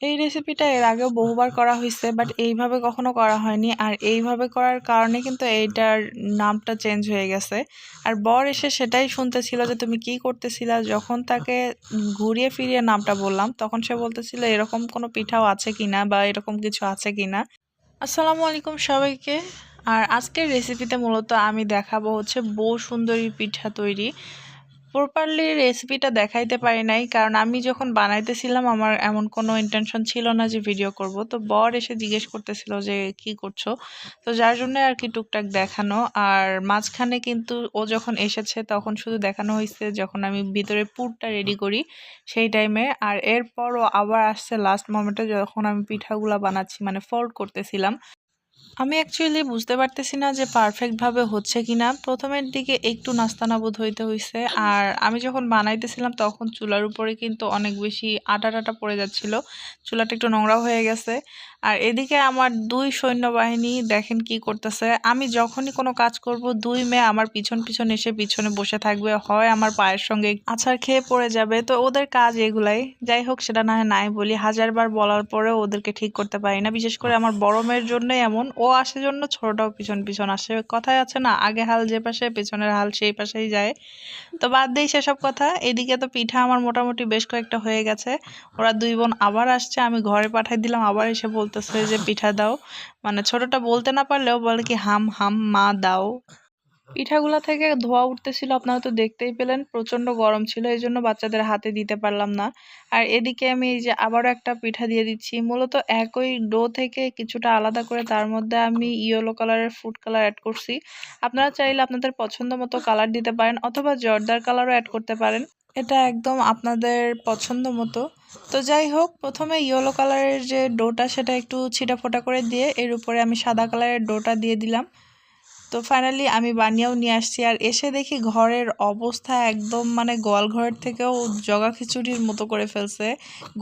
এই রেসিপিটা এর আগেও বহুবার করা হয়েছে বাট এইভাবে কখনো করা হয়নি। আর এইভাবে করার কারণে কিন্তু এইটার নামটা চেঞ্জ হয়ে গেছে। আর বর এসে সেটাই শুনতেছিল যে তুমি কি করতেছিলা, যখন তাকে ঘুরিয়ে ফিরিয়ে নামটা বললাম, তখন সে বলতেছিল, এরকম কোনো পিঠাও আছে কিনা বা এরকম কিছু আছে কিনা? আসসালামু আলাইকুম সবাইকে। আর আজকের রেসিপিতে মূলত আমি দেখাবো হচ্ছে বউ সুন্দরী পিঠা তৈরি। প্রপারলি রেসিপিটা দেখাইতে পারি নাই, কারণ আমি যখন বানাইতেছিলাম আমার এমন কোনো ইন্টেনশন ছিল না যে ভিডিও করব। তো বর এসে জিজ্ঞেস করতেছিল যে, কি করছ? তো যার জন্য আর কি টুকটাক দেখানো। আর মাঝখানে কিন্তু ও যখন এসেছে, তখন শুধু দেখানো হয়েছে যখন আমি ভিতরে পুরটা রেডি করি সেই টাইমে আর এরপর ও আবার আসছে লাস্ট মোমেন্টে যখন আমি পিঠাগুলা বানাচ্ছি মানে ফোল্ড করতেছিলাম। আমি অ্যাকচুয়ালি বুঝতে পারতেছি না যে পারফেক্টভাবে হচ্ছে কি না প্রথমের দিকে একটু নাস্তানাবুদ হইতে হয়েছে আর আমি যখন বানাইতেছিলাম তখন চুলার উপরে কিন্তু অনেক বেশি আটা টাটা পড়ে যাচ্ছিল। চুলাটা একটু নোংরা হয়ে গেছে। আর এদিকে আমার দুই সৈন্যবাহিনী দেখেন কি করতেছে। আমি যখনই কোনো কাজ করব, দুই মেয়ে আমার পিছন পিছন এসে পিছনে বসে থাকবে। হয় আমার পায়ের সঙ্গে আছাড় খেয়ে পড়ে যাবে। তো ওদের কাজ এগুলাই। যাই হোক, সেটা না হয় নাই বলি। হাজারবার বলার পরেও ওদেরকে ঠিক করতে পারি না। বিশেষ করে আমার বড় মেয়ের জন্যই এমন। ও আসে জন্য ছোটটাও পিছন পিছন আসে। কথায় আছে না, আগে হাল যে পাশে, পেছনের হাল সেই পাশেই যায়। তো বাদ দিই সেসব কথা। এদিকে তো পিঠা আমার মোটামুটি বেশ কয়েকটা হয়ে গেছে। ওরা দুই বোন আবার আসছে, আমি ঘরে পাঠাই দিলাম, আবার এসে বলতেছে যে পিঠা দাও। মানে ছোটটা বলতে না পারলেও বলে কি, হাম হাম, মা, দাও। পিঠাগুলা থেকে ধোয়া উঠতেছিল, আপনারা তো দেখতেই পেলেন প্রচণ্ড গরম ছিল, এই জন্য বাচ্চাদের হাতে দিতে পারলাম না। আর এদিকে আমি এই যে আবারও একটা পিঠা দিয়ে দিচ্ছি, মূলত একই ডো থেকে কিছুটা আলাদা করে, তার মধ্যে আমি ইয়েলো কালারের ফুড কালার অ্যাড করছি। আপনারা চাইলে আপনাদের পছন্দ মতো কালার দিতে পারেন, অথবা জর্দার কালারও অ্যাড করতে পারেন। এটা একদম আপনাদের পছন্দ মতো। তো যাই হোক, প্রথমে ইয়েলো কালারের যে ডোটা, সেটা একটু ছিটাফোটা করে দিয়ে, এর উপরে আমি সাদা কালারের ডোটা দিয়ে দিলাম। তো ফাইনালি আমি বানিয়েও নিয়ে আসছি আর এসে দেখি ঘরের অবস্থা একদম মানে গোয়াল ঘরের থেকেও জগা খিচুড়ির মতো করে ফেলছে।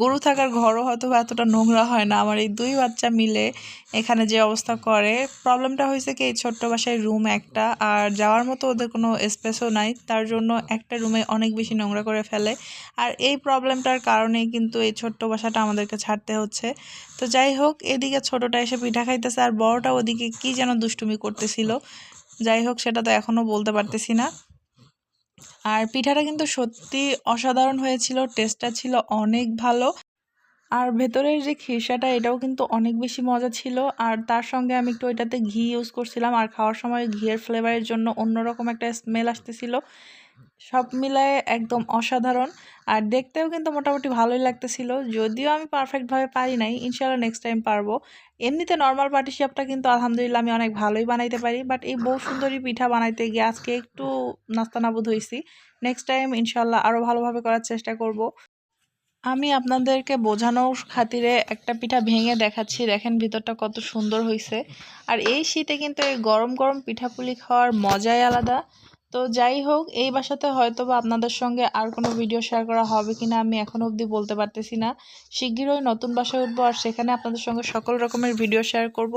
গরু থাকার ঘরও হয়তো এতটা নোংরা হয় না। আমার এই দুই বাচ্চা মিলে এখানে যে অবস্থা করে প্রবলেমটা হয়েছে কি, এই ছোট্ট বাসায় রুম একটা আর যাওয়ার মতো ওদের কোনো স্পেসও নাই। তার জন্য একটা রুমে অনেক বেশি নোংরা করে ফেলে। আর এই প্রবলেমটার কারণেই কিন্তু এই ছোট্ট বাসাটা আমাদেরকে ছাড়তে হচ্ছে। তো যাই হোক, এদিকে ছোটটা এসে পিঠা খাইতেছে আর বড়টা ওদিকে কি যেন দুষ্টুমি করতেছিল। যাই হোক, সেটা তো এখনও বলতে পারতেছি না। আর পিঠাটা কিন্তু সত্যি অসাধারণ হয়েছিল টেস্টটা ছিল অনেক ভালো। আর ভেতরের যে খিরসাটা, এটাও কিন্তু অনেক বেশি মজা ছিল। আর তার সঙ্গে আমি একটু ওইটাতে ঘি ইউজ করছিলাম। আর খাওয়ার সময় ঘিয়ের ফ্লেভারের জন্য অন্যরকম একটা স্মেল আসতেছিল। সব মিলায়ে একদম অসাধারণ। আর দেখতেও কিন্তু মোটামুটি ভালোই লাগতেছিল। যদিও আমি পারফেক্টভাবে পারি নাই ইনশাল্লাহ নেক্সট টাইম পারব। এমনিতে নর্মাল পাটিসাপটা কিন্তু আলহামদুলিল্লাহ আমি অনেক ভালোই বানাইতে পারি। বাট এই বউ সুন্দরী পিঠা বানাইতে গিয়ে আজকে একটু নাস্তানাবুদ হয়েছি নেক্সট টাইম ইনশাল্লাহ আরও ভালোভাবে করার চেষ্টা করব। আমি আপনাদেরকে বোঝানোর খাতিরে একটা পিঠা ভেঙে দেখাচ্ছি। দেখেন ভিতরটা কত সুন্দর হয়েছে আর এই শীতে কিন্তু এই গরম গরম পিঠাপুলি খাওয়ার মজাই আলাদা। তো যাই হোক, এই বাসাতে হয়তো বা আপনাদের সঙ্গে আর কোনো ভিডিও শেয়ার করা হবে কিনা আমি এখনও অবধি বলতে পারতেছি না। শিগগিরই নতুন বাসায় উঠবো আর সেখানে আপনাদের সঙ্গে সকল রকমের ভিডিও শেয়ার করব।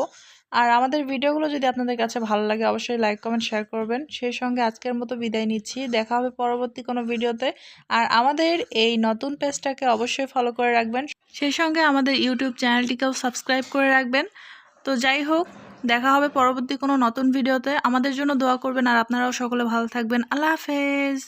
আর আমাদের ভিডিওগুলো যদি আপনাদের কাছে ভালো লাগে, অবশ্যই লাইক কমেন্ট শেয়ার করবেন। সেই সঙ্গে আজকের মতো বিদায় নিচ্ছি। দেখা হবে পরবর্তী কোনো ভিডিওতে আর আমাদের এই নতুন পেজটাকে অবশ্যই ফলো করে রাখবেন। সেই সঙ্গে আমাদের ইউটিউব চ্যানেলটিকেও সাবস্ক্রাইব করে রাখবেন। তো যাই হোক দেখা হবে পরবর্তী কোনো নতুন ভিডিওতে। আমাদের জন্য দোয়া করবেন আর আপনারাও সকলে ভালো থাকবেন। আল্লাহ হাফেজ।